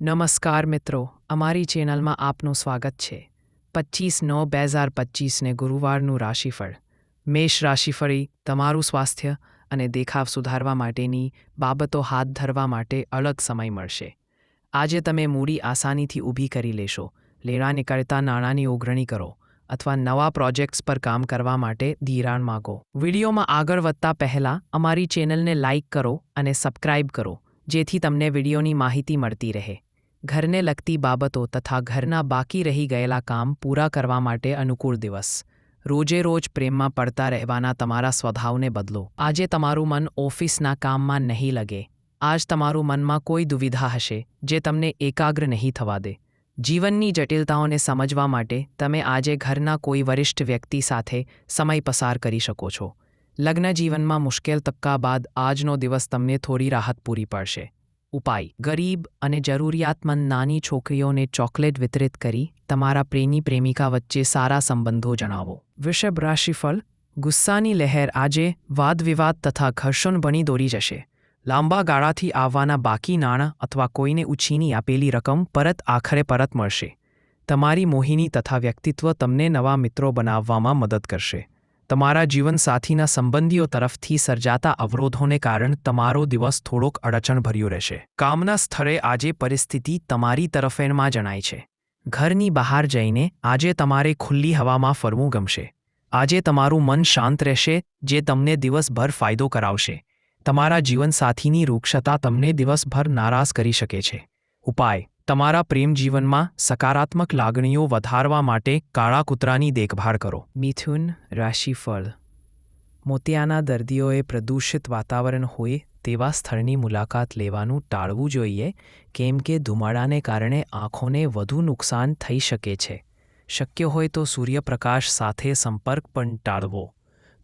નમસ્કાર મિત્રો, અમારી ચેનલમાં આપનું સ્વાગત છે. પચીસ નવ બે હજાર પચીસને ગુરુવારનું રાશિફળ. મેષ રાશિફળી તમારું સ્વાસ્થ્ય અને દેખાવ સુધારવા માટેની બાબતો હાથ ધરવા માટે અલગ સમય મળશે. આજે તમે મૂડી આસાનીથી ઊભી કરી લેશો. લેણા નીકળતા નાણાંની ઓગળણી કરો અથવા નવા પ્રોજેક્ટ્સ પર કામ કરવા માટે ધિરાણ માગો. વિડીયોમાં આગળ વધતા પહેલાં અમારી ચેનલને લાઇક કરો અને સબસ્ક્રાઇબ કરો, જેથી તમને વિડીયોની માહિતી મળતી રહે. ઘરને લગતી બાબતો તથા ઘરના બાકી રહી ગયેલા કામ પૂરા કરવા માટે અનુકૂળ દિવસ. રોજે રોજ પ્રેમમાં પડતા રહેવાના તમારા સ્વભાવને બદલો. આજે તમારું મન ઓફિસના કામમાં નહીં લગે. આજ તમારું મનમાં કોઈ દુવિધા હશે, જે તમને એકાગ્ર નહીં થવા દે. જીવનની જટિલતાઓને સમજવા માટે તમે આજે ઘરના કોઈ વરિષ્ઠ વ્યક્તિ સાથે સમય પસાર કરી શકો છો. લગ્ન જીવનમાં મુશ્કેલ તબક્કા બાદ આજનો દિવસ તમને થોડી રાહત પૂરી પડશે. ઉપાય. ગરીબ અને જરૂરિયાતમંદ નાની છોકરીઓને ચોકલેટ વિતરિત કરી તમારા પ્રેમી પ્રેમિકા વચ્ચે સારા સંબંધો જણાવો. વૃષભ રાશિફળ. ગુસ્સાની લહેર આજે વાદવિવાદ તથા ઘર્ષણ બની દોરી જશે. લાંબા ગાળાથી આવવાના બાકી નાણાં અથવા કોઈને ઉછીની આપેલી રકમ પરત આખરે પરત મળશે. તમારી મોહિની તથા વ્યક્તિત્વ તમને નવા મિત્રો બનાવવામાં મદદ કરશે. તમારા જીવનસાથીના સંબંધીઓ તરફથી સર્જાતા અવરોધોને કારણે તમારો દિવસ થોડોક અડચણભર્યો રહેશે. કામના સ્થળે આજે પરિસ્થિતિ તમારી તરફેણમાં જણાય છે. ઘરની બહાર જઈને આજે તમારે ખુલ્લી હવામાં ફરવું ગમશે. આજે તમારું મન શાંત રહેશે, જે તમને દિવસભર ફાયદો કરાવશે. તમારા જીવનસાથીની રૂક્ષતા તમને દિવસભર નારાજ કરી શકે છે. ઉપાય તમારા પ્રેમ જીવનમાં સકારાત્મક લાગણીઓ વધારવા માટે કાળા કૂતરાની દેખભાળ કરો. મિથુન રાશિફળ. મોતિયાના દર્દીઓએ પ્રદૂષિત વાતાવરણ હોય તેવા સ્થળની મુલાકાત લેવાનું ટાળવું જોઈએ, કેમ કે ધુમાડાને કારણે આંખોને વધુ નુકસાન થઈ શકે છે. શક્ય હોય તો સૂર્યપ્રકાશ સાથે સંપર્ક પણ ટાળવો.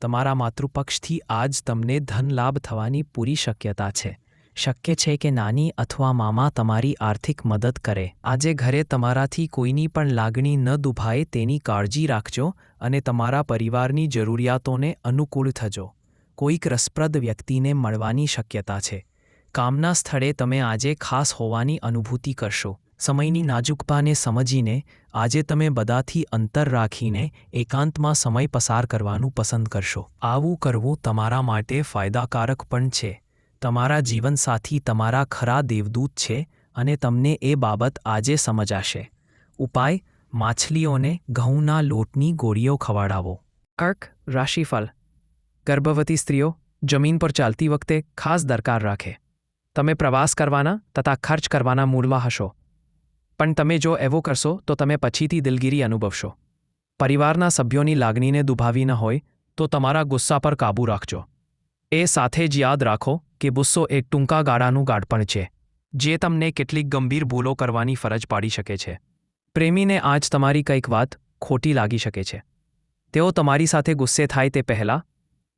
તમારા માતૃપક્ષથી આજ તમને ધન લાભ થવાની પૂરી શક્યતા છે. શક્ય છે કે નાની અથવા મામા તમારી આર્થિક મદદ કરે. આજે ઘરે તમારાથી કોઈની પણ લાગણી ન દુભાય તેની કાળજી રાખજો અને તમારા પરિવારની જરૂરિયાતોને અનુકૂળ થજો. કોઈક રસપ્રદ વ્યક્તિને મળવાની શક્યતા છે. કામના સ્થળે તમે આજે ખાસ હોવાની અનુભૂતિ કરશો. સમયની નાજુકતાને સમજીને આજે તમે બધાથી અંતર રાખીને એકાંતમાં સમય પસાર કરવાનું પસંદ કરશો. આવું કરવું તમારા માટે ફાયદાકારક પણ છે. તમારા જીવનસાથી તમારા ખરા દેવદૂત છે અને તમને એ બાબત આજે સમજાશે. ઉપાય, માછલીઓને ઘઉંના લોટની ગોળીઓ ખવાડાવો. કર્ક રાશિફળ. ગર્ભવતી સ્ત્રીઓ, જમીન પર ચાલતી વખતે ખાસ દરકાર રાખે. તમે પ્રવાસ કરવાના તથા ખર્ચ કરવાના મૂળમાં હશો. પણ તમે જો એવો કરશો તો તમે પછીથી દિલગીરી અનુભવશો. પરિવારના સભ્યોની લાગણીને દુભાવી ન હોય તો તમારા ગુસ્સા પર કાબૂ રાખજો. એ સાથે જ યાદ રાખો કે ગુસ્સો એક ટૂંકા ગાળાનું ગાઢપણ છે, જે તમને કેટલીક ગંભીર ભૂલો કરવાની ફરજ પાડી શકે છે. પ્રેમીને આજ તમારી કંઈક વાત ખોટી લાગી શકે છે. તેઓ તમારી સાથે ગુસ્સે થાય તે પહેલાં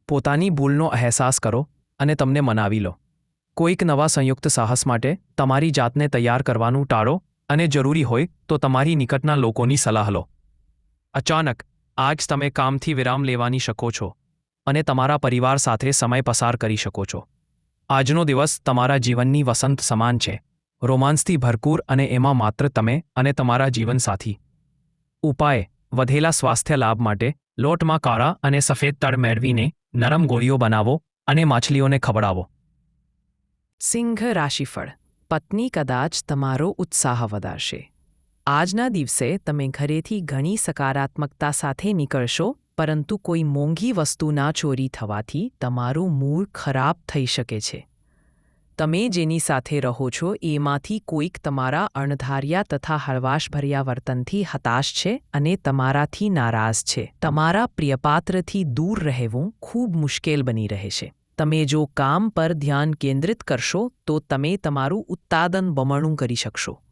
પોતાની ભૂલનો અહેસાસ કરો અને તમને મનાવી લો. કોઈક નવા સંયુક્ત સાહસ માટે તમારી જાતને તૈયાર કરવાનું ટાળો અને જરૂરી હોય તો તમારી નિકટના લોકોની સલાહ લો. અચાનક, આજ તમે કામથી વિરામ લેવાની શકો છો. અને તમારા પરિવાર સાથે સમય પસાર કરી શકો છો. આજનો દિવસ તમારા જીવનની વસંત સમાન છે. રોમાન્સથી ભરપૂર અને એમાં માત્ર તમે અને તમારા જીવનસાથી. ઉપાય, વધેલા સ્વાસ્થ્ય લાભ માટે લોટમાં કાળા અને સફેદ તળ મેળવીને નરમ ગોળીઓ બનાવો અને માછલીઓને ખવડાવો. સિંહ રાશિફળ. પત્ની કદાચ તમારો ઉત્સાહ વધારશે. આજના દિવસે તમે ઘરેથી ઘણી સકારાત્મકતા સાથે નીકળશો, પરંતુ કોઈ મોંઘી વસ્તુના ચોરી થવાથી તમારું મૂળ ખરાબ થઈ શકે છે. તમે જેની સાથે રહો છો એમાંથી કોઈક તમારા અણધાર્યા તથા હળવાશભર્યા વર્તનથી હતાશ છે અને તમારાથી નારાજ છે. તમારા પ્રિયપાત્રથી દૂર રહેવું ખૂબ મુશ્કેલ બની રહે છે. તમે જો કામ પર ધ્યાન કેન્દ્રિત કરશો તો તમે તમારું ઉત્પાદન બમણું કરી શકશો.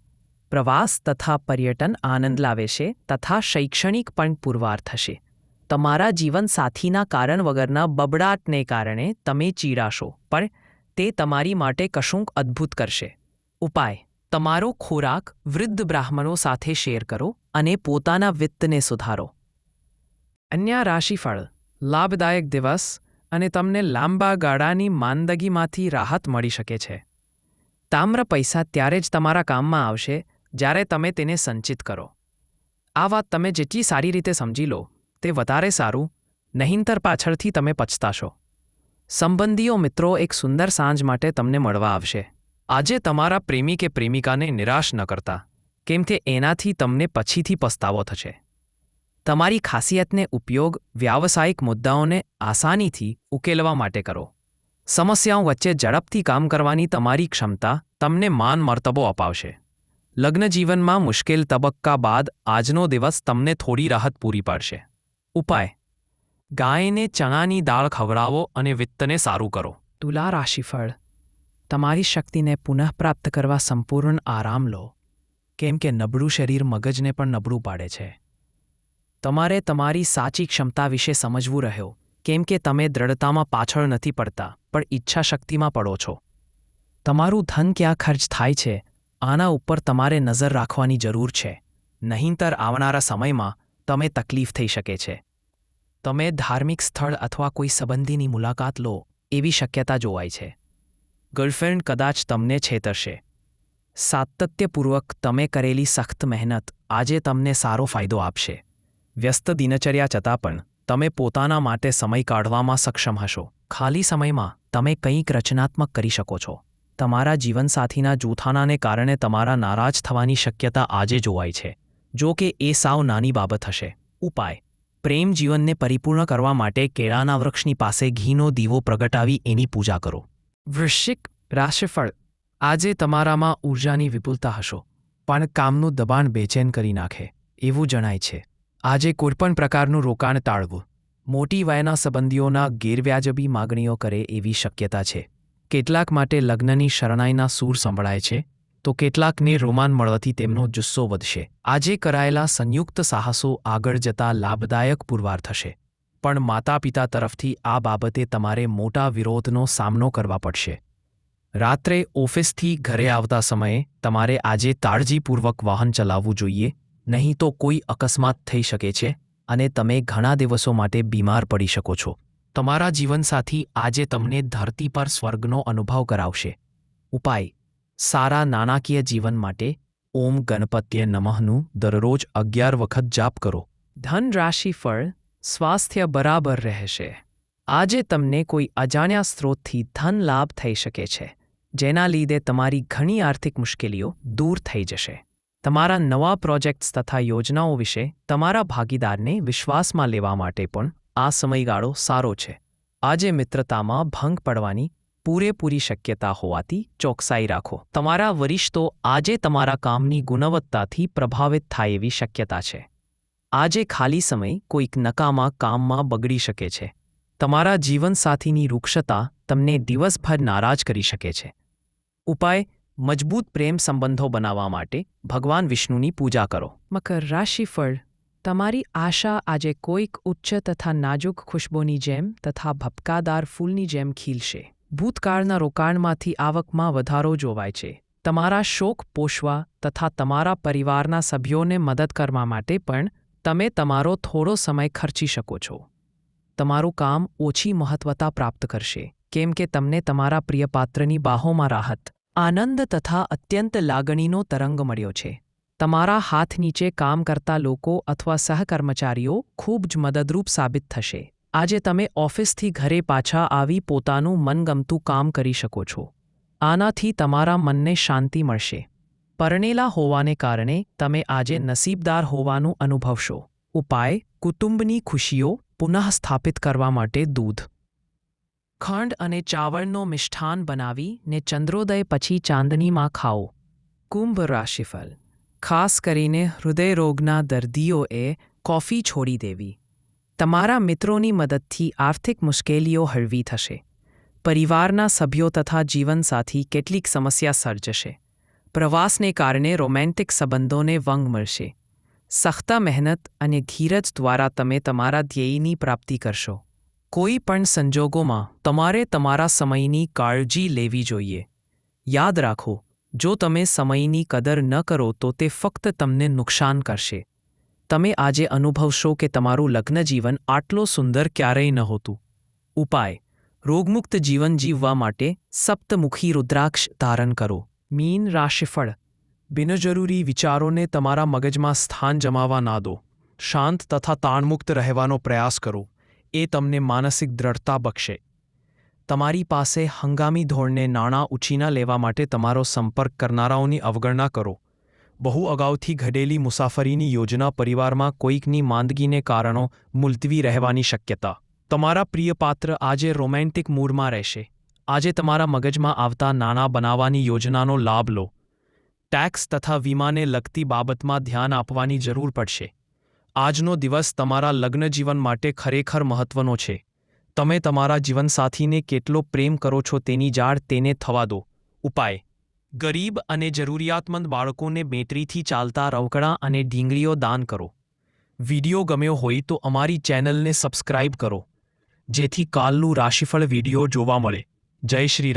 પ્રવાસ તથા પર્યટન આનંદ લાવે છે તથા શૈક્ષણિક પણ પુરવાર થશે. તમારા જીવનસાથીના કારણ વગરના બબડાટને કારણે તમે ચીડાશો, પણ તે તમારી માટે કશુંક અદ્ભુત કરશે. ઉપાય, તમારો ખોરાક વૃદ્ધ બ્રાહ્મણો સાથે શેર કરો અને પોતાના વિત્તને સુધારો. અન્ય રાશિફળ, લાભદાયક દિવસ અને તમને લાંબા ગાળાની માંદગીમાંથી રાહત મળી શકે છે. તામ્ર પૈસા ત્યારે જ તમારા કામમાં આવશે જ્યારે તમે તેને સંચિત કરો. આ વાત તમે જેટલી સારી રીતે સમજી લો, તે વધારે સારું, નહીંતર પાછળથી તમે પછતાશો. સંબંધીઓ મિત્રો, એક સુંદર સાંજ માટે તમને મળવા આવશે. આજે તમારા પ્રેમી કે પ્રેમિકાને નિરાશ ન કરતા, કેમ કે એનાથી તમને પછીથી પસ્તાવો થશે. તમારી ખાસિયતને ઉપયોગ વ્યાવસાયિક મુદ્દાઓને આસાનીથી ઉકેલવા માટે કરો. સમસ્યાઓ વચ્ચે ઝડપથી કામ કરવાની તમારી ક્ષમતા તમને માન મર્તબો અપાવશે. લગ્ન જીવનમાં મુશ્કેલ તબક્કા બાદ આજનો દિવસ તમને થોડી રાહત પૂરી પાડશે. ઉપાય. ગાયને ચણાની દાળ ખવડાવો અને વિત્તને સારું કરો. તુલા રાશિફળ. તમારી શક્તિને પુનઃપ્રાપ્ત કરવા સંપૂર્ણ આરામ લો. કેમ કે નબળું શરીર મગજને પણ નબળું પાડે છે. તમારે તમારી સાચી ક્ષમતા વિશે સમજવું રહ્યો. કેમ કે તમે દ્રઢતામાં પાછળ નથી પડતા, પણ ઈચ્છાશક્તિમાં પડો છો. તમારું ધન ક્યાં ખર્ચ થાય છે? આના ઉપર તમારે નજર રાખવાની જરૂર છે. નહીંતર આવનારા સમયમાં તમે તકલીફ થઈ શકે છે. તમે ધાર્મિક સ્થળ અથવા કોઈ સંબંધીની મુલાકાત લો, એવી શક્યતા જોવાય છે. ગર્લફ્રેન્ડ કદાચ તમને છેતરશે. સાતત્યપૂર્વક તમે કરેલી સખ્ત મહેનત આજે તમને સારો ફાયદો આપશે. વ્યસ્ત દિનચર્યા છતાં પણ તમે પોતાના માટે સમય કાઢવામાં સક્ષમ હશો. ખાલી સમયમાં તમે કંઈક રચનાત્મક કરી શકો છો. તમારા જીવનસાથીના જૂથાનાને કારણે તમારા નારાજ થવાની શક્યતા આજે જોવાય છે. જો કે એ સાવ નાની બાબત હશે. ઉપાય. પ્રેમ જીવનને પરિપૂર્ણ કરવા માટે કેળાના વૃક્ષની પાસે ઘીનો દીવો પ્રગટાવી એની પૂજા કરો. વૃશ્ચિક રાશિફળ. આજે તમારામાં ઊર્જાની વિપુલતા હશો. પણ કામનું દબાણ બેચેન કરી નાખે. એવું જણાય છે. આજે કોઈપણ પ્રકારનું રોકાણ ટાળવું. મોટી વયના સંબંધીઓના ગેરવ્યાજબી માગણીઓ કરે એવી શક્યતા છે. કેટલાક માટે લગ્નની શરણાઈના સૂર સંભળાય છે, તો કેટલાકને રોમાન મળવાથી તેમનો જુસ્સો વધશે. આજે કરાયેલા સંયુક્ત સાહસો આગળ જતા લાભદાયક પુરવાર થશે. પણ માતા પિતા તરફથી આ બાબતે તમારે મોટા વિરોધનો સામનો કરવા પડશે. રાત્રે ઓફિસથી ઘરે આવતા સમયે તમારે આજે કાળજીપૂર્વક વાહન ચલાવવું જોઈએ, નહીં તો કોઈ અકસ્માત થઈ શકે છે અને તમે ઘણા દિવસો માટે બીમાર પડી શકો છો. તમારા જીવનસાથી આજે તમને ધરતી પર સ્વર્ગનો અનુભવ કરાવશે. ઉપાય, સારા નાણાકીય જીવન માટે ઓમ ગણપત્ય નમઃનું દરરોજ અગિયાર વખત જાપ કરો. ધન રાશિ ફળ સ્વાસ્થ્ય બરાબર રહેશે. આજે તમને કોઈ અજાણ્યા સ્ત્રોતથી ધન લાભ થઈ શકે છે, જેના લીધે તમારી ઘણી આર્થિક મુશ્કેલીઓ દૂર થઈ જશે. તમારા નવા પ્રોજેક્ટ્સ તથા યોજનાઓ વિશે તમારા ભાગીદારને વિશ્વાસમાં લેવા માટે પણ આ સમયગાળો સારો છે. આજે મિત્રતામાં ભંગ પડવાની પૂરેપૂરી શક્યતા હોવાથી ચોકસાઈ રાખો. તમારા વરિષ્ઠો આજે તમારા કામની ગુણવત્તાથી પ્રભાવિત થાય એવી શક્યતા છે. આજે ખાલી સમય કોઈક નકામા કામમાં બગડી શકે છે. તમારા જીવનસાથીની રૂક્ષતા તમને દિવસભર નારાજ કરી શકે છે. ઉપાય, મજબૂત પ્રેમ સંબંધો બનાવવા માટે ભગવાન વિષ્ણુની પૂજા કરો. મકર રાશિફળ તમારી આશા આજે કોઈક ઉચ્ચ તથા નાજુક ખુશ્બોની જેમ તથા ભપકાદાર ફૂલની જેમ ખીલશે. ભૂતકાળના રોકાણમાંથી આવકમાં વધારો જોવાય છે. તમારા શોક પોષવા તથા તમારા પરિવારના સભ્યોને મદદ કરવા માટે પણ તમે તમારો થોડો સમય ખર્ચી શકો છો. તમારું કામ ઓછી મહત્વતા પ્રાપ્ત કરશે, કેમ કે તમને તમારા પ્રિયપાત્રની બાહોમાં રાહત, આનંદ તથા અત્યંત લાગણીનો તરંગ મળ્યો છે. તમારા હાથ નીચે કામ કરતા લોકો અથવા સહકર્મચારીઓ ખૂબ જ મદદરૂપ સાબિત થશે. આજે તમે ઓફિસથી ઘરે પાછા આવી પોતાનું મનગમતું કામ કરી શકો છો. આનાથી તમારા મનને શાંતિ મળશે. પરણેલા હોવાને કારણે તમે આજે નસીબદાર હોવાનું અનુભવશો. ઉપાય, કુટુંબની ખુશીઓ પુનઃસ્થાપિત કરવા માટે દૂધ, ખંડ અને ચાવળનો મિષ્ઠાન બનાવી ને ચંદ્રોદય પછી ચાંદનીમાં ખાઓ. કુંભ રાશિફળ ખાસ કરીને હૃદયરોગના દર્દીઓએ કોફી છોડી દેવી. તમારા મિત્રોની મદદથી આર્થિક મુશ્કેલીઓ હળવી થશે. પરિવારના સભ્યો તથા જીવનસાથી કેટલીક સમસ્યા સર્જશે. પ્રવાસને કારણે રોમેન્ટિક સંબંધોને વંગ મળશે. સખ્તા મહેનત અને ધીરજ દ્વારા તમે તમારા ધ્યેયની પ્રાપ્તિ કરશો. કોઈ પણ સંજોગોમાં તમારે તમારા સમયની કાળજી લેવી જોઈએ. યાદ રાખો જો તમે સમયની કદર ન કરો, તો તે ફક્ત તમને નુકસાન કરશે. તમે આજે અનુભવશો કે તમારું લગ્નજીવન આટલો સુંદર ક્યારેય નહોતું ઉપાય. રોગમુક્ત જીવન જીવવા માટે સપ્તમુખી રુદ્રાક્ષ ધારણ કરો. મીન રાશિફળ. બિનજરૂરી વિચારોને તમારા મગજમાં સ્થાન જમાવા ના દો. શાંત તથા તાણમુક્ત રહેવાનો પ્રયાસ કરો. એ તમને માનસિક દ્રઢતા બક્ષે. તમારી પાસે હંગામી ધોરણે નાણાં ઉછીના લેવા માટે તમારો સંપર્ક કરનારાઓની અવગણના કરો. બહુ અગાઉથી ઘડેલી મુસાફરીની યોજના પરિવારમાં કોઈકની માંદગીને કારણો મુલતવી રહેવાની શક્યતા. તમારા પ્રિય પાત્ર આજે રોમેન્ટિક મૂડમાં રહેશે. આજે તમારા મગજમાં આવતા નાણાં બનાવવાની યોજનાનો લાભ લો. ટેક્સ તથા વીમાને લગતી બાબતમાં ધ્યાન આપવાની જરૂર પડશે. આજનો દિવસ તમારા લગ્નજીવન માટે ખરેખર મહત્વનો છે. તમે તમારા જીવનસાથીને કેટલો પ્રેમ કરો છો તેની જાળ તેને થવા દો. ઉપાય. ગરીબ અને જરૂરિયાતમંદ બાળકોને બેટરીથી ચાલતા રવકડા અને ઢીંગળીઓ દાન કરો. વિડિયો ગમ્યો હોય તો અમારી ચેનલને સબસ્ક્રાઇબ કરો. જેથી કાલનું રાશિફળ વિડિયો જોવા મળે. જય શ્રી